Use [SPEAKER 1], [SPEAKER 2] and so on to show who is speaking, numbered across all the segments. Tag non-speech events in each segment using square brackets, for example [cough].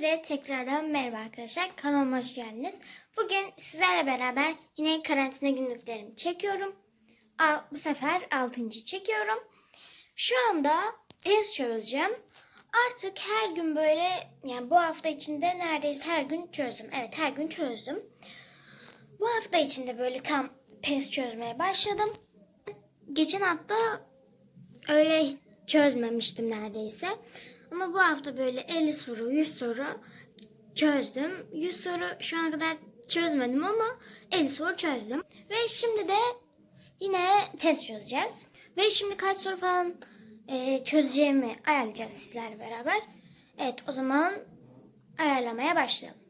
[SPEAKER 1] Herkese tekrardan merhaba arkadaşlar. Kanalıma hoş geldiniz. Bugün sizlerle beraber yine karantina günlüklerimi çekiyorum. Al- Bu sefer 6. çekiyorum. Şu anda test çözeceğim. Artık her gün böyle yani bu hafta içinde neredeyse her gün çözdüm. Evet her gün çözdüm. Bu hafta içinde böyle tam test çözmeye başladım. Geçen hafta öyle çözmemiştim neredeyse. Ama bu hafta böyle 50 soru, 100 soru çözdüm. 100 soru şu ana kadar çözmedim ama 50 soru çözdüm. Ve şimdi de yine test çözeceğiz. Ve şimdi kaç soru falan e, çözeceğimi ayarlayacağız sizlerle beraber. Evet o zaman ayarlamaya başlayalım.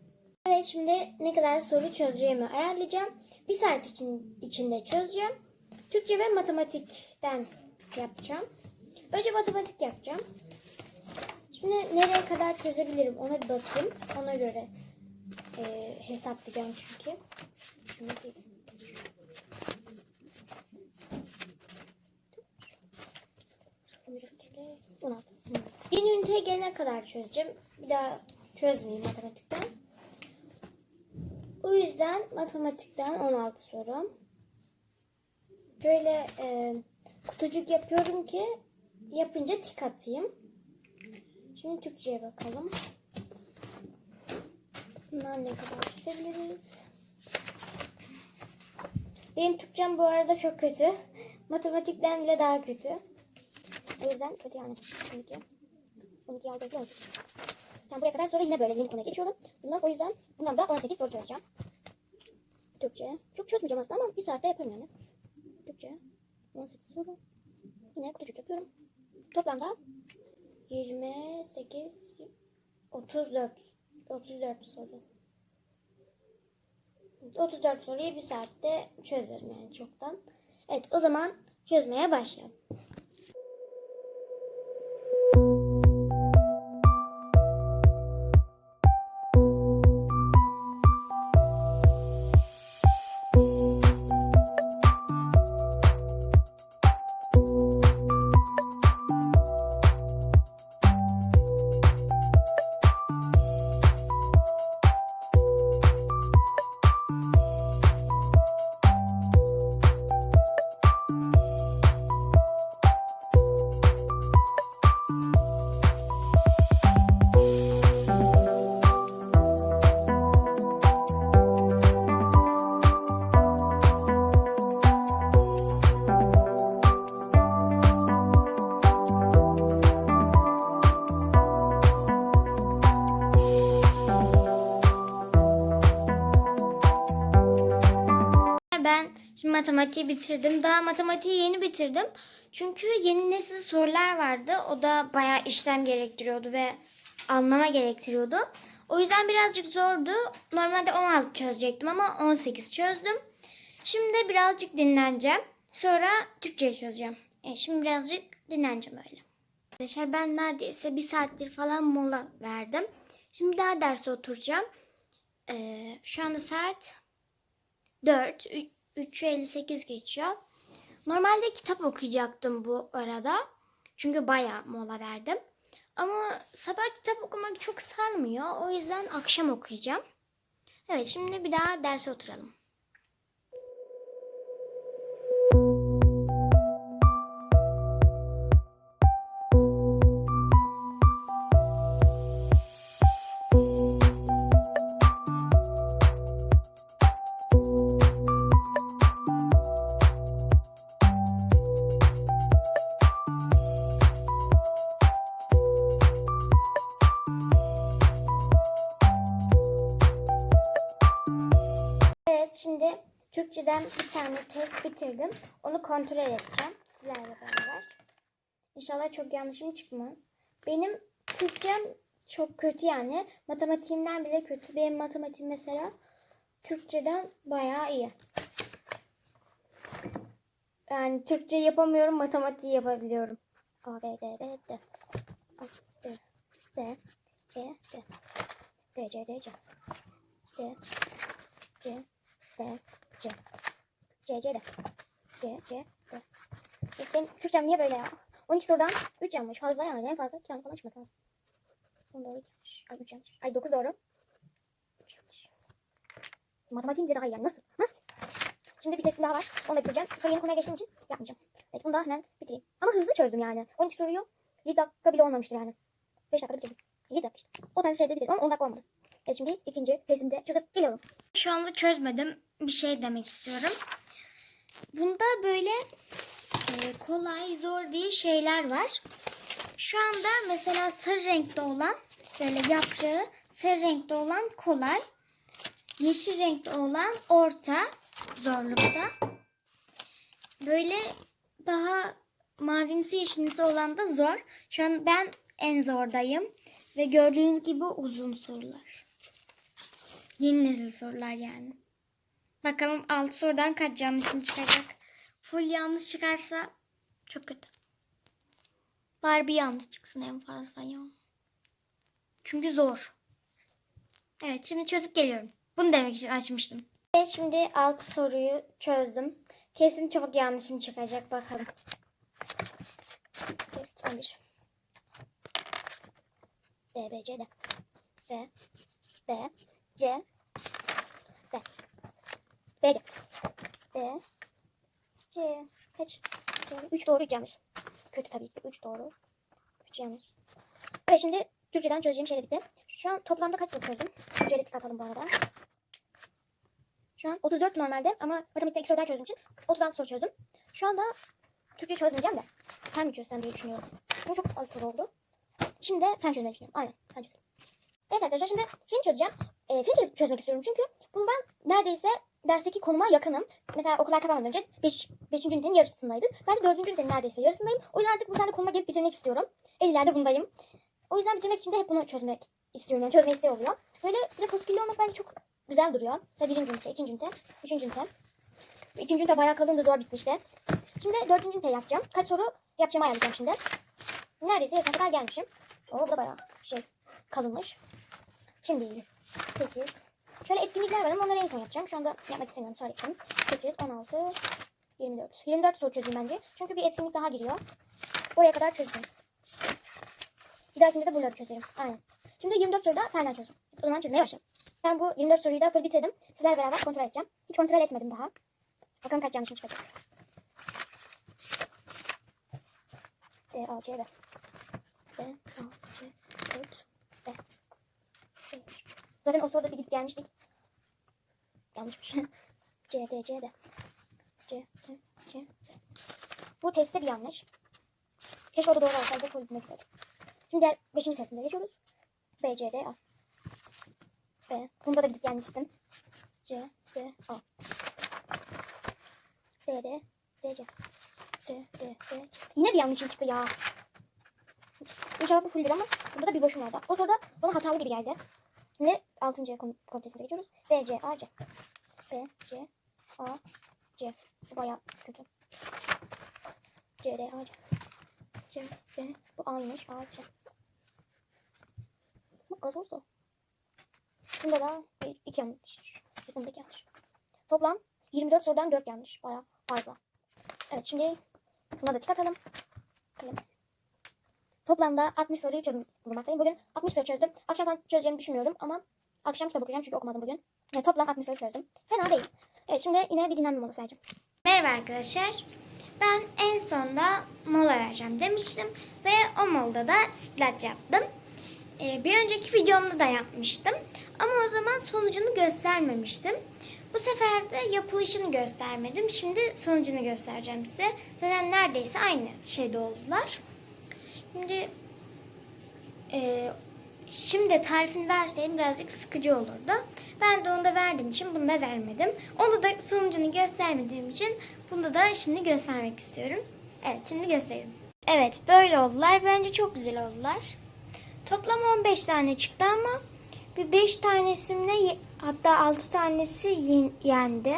[SPEAKER 1] Evet şimdi ne kadar soru çözeceğimi ayarlayacağım. Bir saat için, içinde çözeceğim. Türkçe ve matematikten yapacağım. Önce matematik yapacağım. Şimdi nereye kadar çözebilirim ona bir bakayım. Ona göre e, hesaplayacağım çünkü. Şimdi 16. Yeni üniteye gelene kadar çözeceğim. Bir daha çözmeyeyim matematikten. O yüzden matematikten 16 soru. Böyle e, kutucuk yapıyorum ki yapınca tik atayım. Şimdi Türkçe'ye bakalım. Bundan ne kadar çözebiliriz? Benim Türkçem bu arada çok kötü. Matematikten bile daha kötü. O yüzden kötü yani. 12. 12 aldı 18. Yani buraya kadar sonra yine böyle yeni konuya geçiyorum. Bundan o yüzden bundan da 18 soru çözeceğim. Türkçe. Çok çözmeyeceğim aslında ama bir saatte yaparım yani. Türkçe. 18 soru. Yine kutucuk yapıyorum. Toplamda 28 34 34 soru. 34 soruyu bir saatte çözerim yani çoktan. Evet o zaman çözmeye başlayalım. Matematiği bitirdim. Daha matematiği yeni bitirdim. Çünkü yeni nesil sorular vardı. O da bayağı işlem gerektiriyordu ve anlama gerektiriyordu. O yüzden birazcık zordu. Normalde 16 çözecektim ama 18 çözdüm. Şimdi birazcık dinleneceğim. Sonra Türkçe çözeceğim. E, şimdi birazcık dinleneceğim öyle. Arkadaşlar ben neredeyse bir saattir falan mola verdim. Şimdi daha derse oturacağım. Ee, şu anda saat 4, 3.58 geçiyor. Normalde kitap okuyacaktım bu arada. Çünkü bayağı mola verdim. Ama sabah kitap okumak çok sarmıyor. O yüzden akşam okuyacağım. Evet şimdi bir daha derse oturalım. Türkçeden bir tane test bitirdim. Onu kontrol edeceğim sizlerle beraber. İnşallah çok yanlışım çıkmaz. Benim Türkçem çok kötü yani. Matematiğimden bile kötü. Benim matematiğim mesela Türkçeden bayağı iyi. Yani Türkçe yapamıyorum, matematiği yapabiliyorum. A, B, D, B, D. A, D, D, E, D. D, C, D, C. D, C, D, C. C, C, D. C, C, D. Benim Türkçem niye böyle ya? 12 sorudan 3 yanlış. Fazla yani. En fazla 2 tane falan çıkması lazım.
[SPEAKER 2] 10 doğru 2 yanlış. Ay 3 yanlış. Ay 9 doğru. 3 yanlış. Matematiğim bile daha iyi yani. Nasıl? Nasıl? Şimdi bir testim daha var. Onu da bitireceğim. Sonra yeni konuya geçtiğim için yapmayacağım. Evet bunu da hemen bitireyim. Ama hızlı çözdüm yani. 12 soruyu 7 dakika bile olmamıştır yani. 5 dakikada bitirdim. 7 dakika işte. O tane şeyde bitirdim ama 10 dakika olmadı. Evet şimdi ikinci testimde çözüp geliyorum.
[SPEAKER 1] Şu anda çözmedim. Bir şey demek istiyorum. Bunda böyle e, kolay, zor diye şeyler var. Şu anda mesela sarı renkte olan, böyle yaprağı sarı renkte olan kolay. Yeşil renkte olan orta zorlukta. Böyle daha mavimsi yeşilimsi olan da zor. Şu an ben en zordayım. Ve gördüğünüz gibi uzun sorular. Yeni nesil sorular yani. Bakalım 6 sorudan kaç yanlışım çıkacak. Full yanlış çıkarsa çok kötü. Bari bir yanlış çıksın en fazla ya. Çünkü zor. Evet şimdi çözüp geliyorum. Bunu demek için açmıştım. Evet şimdi 6 soruyu çözdüm. Kesin çok yanlışım çıkacak bakalım.
[SPEAKER 2] Test 11. B, B, C, D. B, B, C, D. B, C. B, C. Kaç? 3 doğru 3 yanlış. Kötü tabii ki de 3 doğru. 3 yanlış. Evet şimdi Türkçeden çözeceğim şey de bitti. Şu an toplamda kaç soru çözdüm? Türkçe'de tık atalım bu arada. Şu an 34 normalde ama matematikte 2 soru daha çözdüğüm için 36 soru çözdüm. Şu anda Türkçe çözmeyeceğim de. Fen mi çözsem diye düşünüyorum. Bu çok az soru oldu. Şimdi de fen çözmeyi düşünüyorum. Aynen fen çözelim. Evet arkadaşlar şimdi fen çözeceğim. E, fen çöz- çözmek istiyorum çünkü bundan neredeyse dersteki konuma yakınım. Mesela okullar kapanmadan önce 5. Beş, ünitenin yarısındaydık. Ben de 4. ünitenin neredeyse yarısındayım. O yüzden artık bu fende konuma gelip bitirmek istiyorum. En bundayım. O yüzden bitirmek için de hep bunu çözmek istiyorum. Yani çözme isteği oluyor. Böyle bize foskilli olması bence çok güzel duruyor. Mesela birinci ünite, ikinci ünite, üçüncü ünite. İkinci ünite bayağı kalındı zor bitmişti. Şimdi dördüncü ünite yapacağım. Kaç soru yapacağımı ayarlayacağım şimdi. Neredeyse yarısına kadar gelmişim. Oo bu da bayağı şey kalınmış. Şimdi 8. Şöyle etkinlikler var ama onları en son yapacağım. Şu anda yapmak istemiyorum. Sonra yapacağım. 8, 16, 24. 24 soru çözeyim bence. Çünkü bir etkinlik daha giriyor. Oraya kadar çözeceğim. Bir dahakinde de buraları çözerim. Aynen. Şimdi 24 soruda fenden çözdüm. O zaman çözmeye başlayalım. Ben bu 24 soruyu da full bitirdim. Sizlerle beraber kontrol edeceğim. Hiç kontrol etmedim daha. Bakalım kaç yanlışım çıkacak. D, A, C, B. D, A, C, 4, B. C. Zaten o soruda bir gidip gelmiştik. Yanlışmış. C, D, C, D. C, D, C, D. Bu testte bir yanlış. Keşke o da doğru olsaydı full bilmek üzere. Şimdi diğer 5. testimize geçiyoruz. B, C, D, A. B. Bunda da gidip gelmiştim. C, D, A. D, D, D, C. D, D, D, C. Yine bir yanlışım çıktı ya. İnşallah bu fulldür ama burada da bir boşum vardı. O sırada bana hatalı gibi geldi. Şimdi 6. kontesine geçiyoruz. B, C, A, C. B, C, A, C. Bu bayağı kötü. C, D, A, C. C, B. Bu A'ymış. A, C. Bu gazoz da. Bunda da bir, iki yanlış. Bunda yanlış. Toplam 24 sorudan 4 yanlış. Bayağı fazla. Evet şimdi buna da tık atalım. Kalem. Toplamda 60 soruyu çözdüm bulunmaktayım. Bugün 60 soru çözdüm. Akşam falan çözeceğimi düşünmüyorum ama akşam kitap okuyacağım çünkü okumadım bugün. Yani toplam 60 soru çözdüm. Fena değil. Evet şimdi yine bir dinlenme molası vereceğim.
[SPEAKER 1] Merhaba arkadaşlar. Ben en sonda mola vereceğim demiştim. Ve o molada da sütlaç yaptım. Ee, bir önceki videomda da yapmıştım. Ama o zaman sonucunu göstermemiştim. Bu sefer de yapılışını göstermedim. Şimdi sonucunu göstereceğim size. Zaten neredeyse aynı şeyde oldular. Şimdi e, şimdi tarifini verseydim birazcık sıkıcı olurdu. Ben de onu da verdiğim için bunu da vermedim. Onu da sonucunu göstermediğim için bunu da şimdi göstermek istiyorum. Evet şimdi göstereyim. Evet böyle oldular. Bence çok güzel oldular. Toplam 15 tane çıktı ama bir 5 tanesinde hatta 6 tanesi yen- yendi.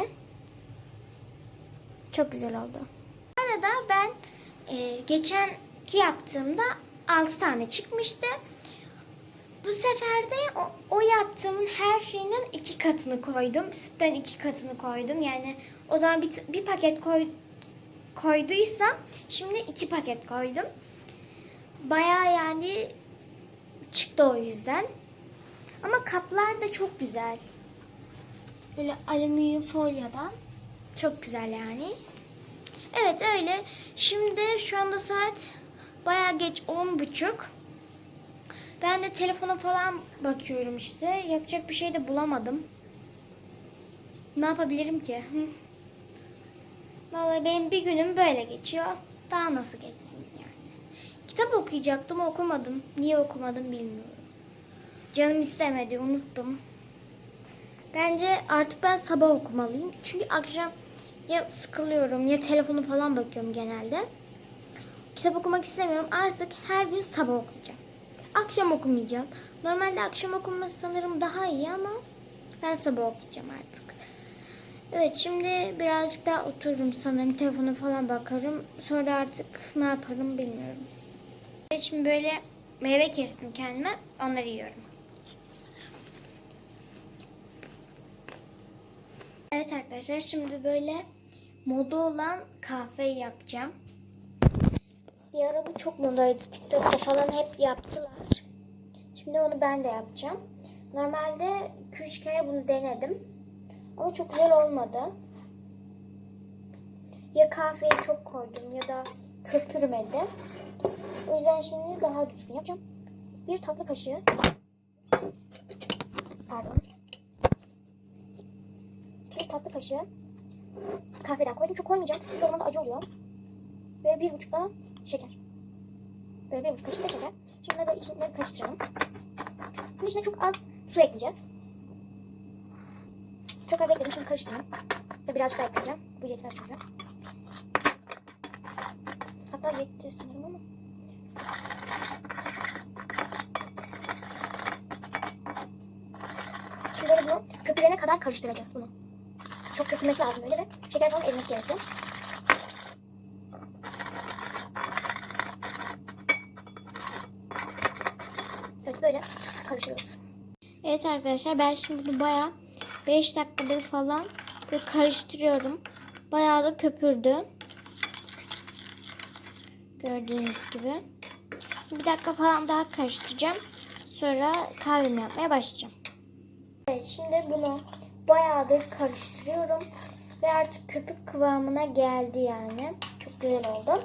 [SPEAKER 1] Çok güzel oldu. Bu arada ben e, geçenki yaptığımda 6 tane çıkmıştı. Bu sefer de o, o yaptığımın her şeyinin iki katını koydum. Sütten iki katını koydum. Yani o zaman bir, bir paket koy, koyduysam şimdi iki paket koydum. Baya yani çıktı o yüzden. Ama kaplar da çok güzel. Böyle alüminyum folyadan. Çok güzel yani. Evet öyle. Şimdi şu anda saat baya geç 10.30. Ben de telefona falan bakıyorum işte. Yapacak bir şey de bulamadım. Ne yapabilirim ki? Vallahi benim bir günüm böyle geçiyor. Daha nasıl geçsin yani. Kitap okuyacaktım okumadım. Niye okumadım bilmiyorum. Canım istemedi unuttum. Bence artık ben sabah okumalıyım. Çünkü akşam ya sıkılıyorum ya telefonu falan bakıyorum genelde. Kitap okumak istemiyorum. Artık her gün sabah okuyacağım. Akşam okumayacağım. Normalde akşam okunması sanırım daha iyi ama ben sabah okuyacağım artık. Evet şimdi birazcık daha otururum sanırım. Telefona falan bakarım. Sonra artık ne yaparım bilmiyorum. Şimdi böyle meyve kestim kendime. Onları yiyorum. Evet arkadaşlar şimdi böyle moda olan kahve yapacağım. Bir ara bu çok modaydı. TikTok'ta falan hep yaptılar. Şimdi onu ben de yapacağım. Normalde 2-3 kere bunu denedim. Ama çok güzel olmadı. Ya kahveyi çok koydum ya da köpürmedi. O yüzden şimdi daha düzgün yapacağım. Bir tatlı kaşığı pardon. Bir tatlı kaşığı kahveden koydum. Çok koymayacağım. Da acı oluyor. Ve bir buçuk da şeker. Böyle bir buçuk kaşık da şeker. Şimdi bunları da içine karıştıralım. Şimdi içine çok az su ekleyeceğiz. Çok az ekledim. Şimdi karıştıralım. Ve birazcık daha ekleyeceğim. Bu yetmez çünkü. Hatta yetti sanırım ama. Şimdi bunu köpürene kadar karıştıracağız bunu. Çok köpürmesi lazım öyle ve şeker falan erimesi gerekiyor. Evet böyle karıştırıyoruz. Evet arkadaşlar ben şimdi bu bayağı 5 dakikadır falan karıştırıyorum. Bayağı da köpürdü. Gördüğünüz gibi. Bir dakika falan daha karıştıracağım. Sonra kahvemi yapmaya başlayacağım. Evet şimdi bunu bayağıdır karıştırıyorum. Ve artık köpük kıvamına geldi yani. Çok güzel oldu.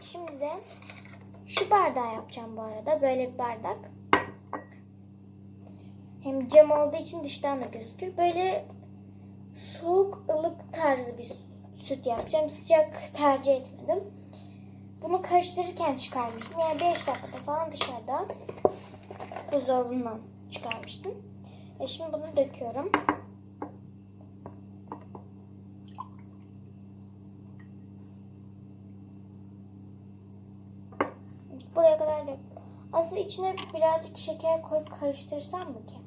[SPEAKER 1] Şimdi de şu bardağı yapacağım bu arada. Böyle bir bardak. Hem cam olduğu için dıştan da gözükür. Böyle soğuk ılık tarzı bir süt yapacağım. Sıcak tercih etmedim. Bunu karıştırırken çıkarmıştım. Yani 5 dakikada falan dışarıda buzdolabından çıkarmıştım. Ve şimdi bunu döküyorum. Buraya kadar dök. Aslında içine birazcık şeker koyup karıştırsam mı ki?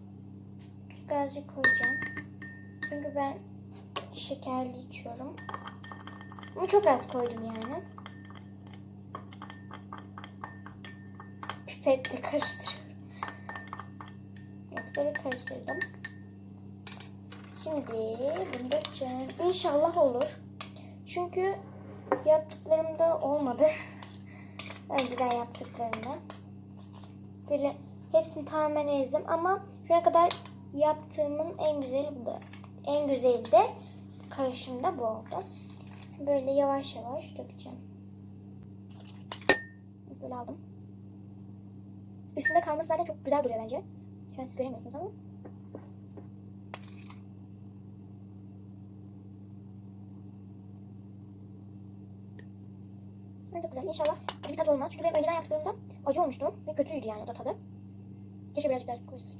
[SPEAKER 1] Birazcık koyacağım. Çünkü ben şekerli içiyorum. Ama çok az koydum yani. Pipetle karıştırıyorum. Evet böyle karıştırdım. Şimdi bunu dökeceğim. İnşallah olur. Çünkü yaptıklarımda olmadı. [laughs] Önceden yaptıklarımda. Böyle hepsini tamamen ezdim ama şu ana kadar yaptığımın en güzeli bu da. En güzeli de karışımda bu oldu. Böyle yavaş yavaş dökeceğim. Böyle aldım. Üstünde kalması zaten çok güzel duruyor bence. Şu an siz göremiyorsunuz ama. Evet, çok güzel. İnşallah bir tat olmaz. Çünkü benim önceden yaptığımda acı olmuştu ve kötüydü yani o da tadı. Keşke birazcık daha koysaydım.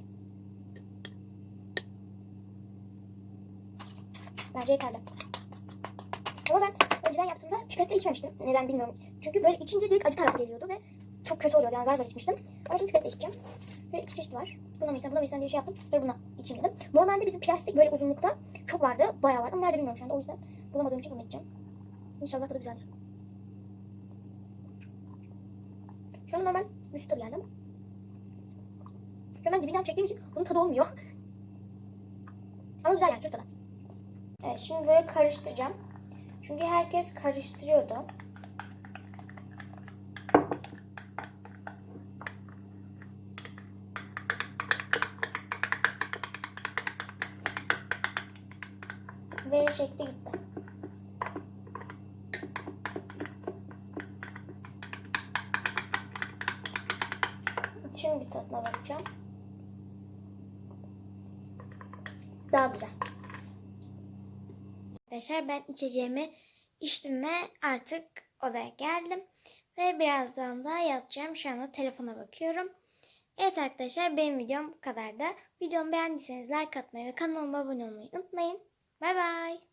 [SPEAKER 1] Bence yeterli. Ama ben önceden yaptığımda pipetle içmemiştim. Neden bilmiyorum. Çünkü böyle içince direkt acı tarafı geliyordu ve çok kötü oluyordu. Yani zar zor içmiştim. Ama şimdi pipetle içeceğim. Ve iki çeşit var. Buna mı içsem, buna mı içsem diye şey yaptım. Sonra buna içeyim dedim. Normalde bizim plastik böyle uzunlukta çok vardı. Bayağı vardı. Ama nerede bilmiyorum şu anda. O yüzden bulamadığım için bunu içeceğim. İnşallah tadı güzeldir. Şu an normal süt tadı geldi ama. Şu an ben dibinden çektiğim için bunun tadı olmuyor. [laughs] Ama güzel yani süt tadı. Evet, şimdi böyle karıştıracağım. Çünkü herkes karıştırıyordu. Ve şekli gitti. Şimdi bir tadına bakacağım. Daha güzel. Arkadaşlar ben içeceğimi içtim ve artık odaya geldim. Ve birazdan da yatacağım. Şu anda telefona bakıyorum. Evet arkadaşlar benim videom bu kadar da. Videomu beğendiyseniz like atmayı ve kanalıma abone olmayı unutmayın. Bay bay.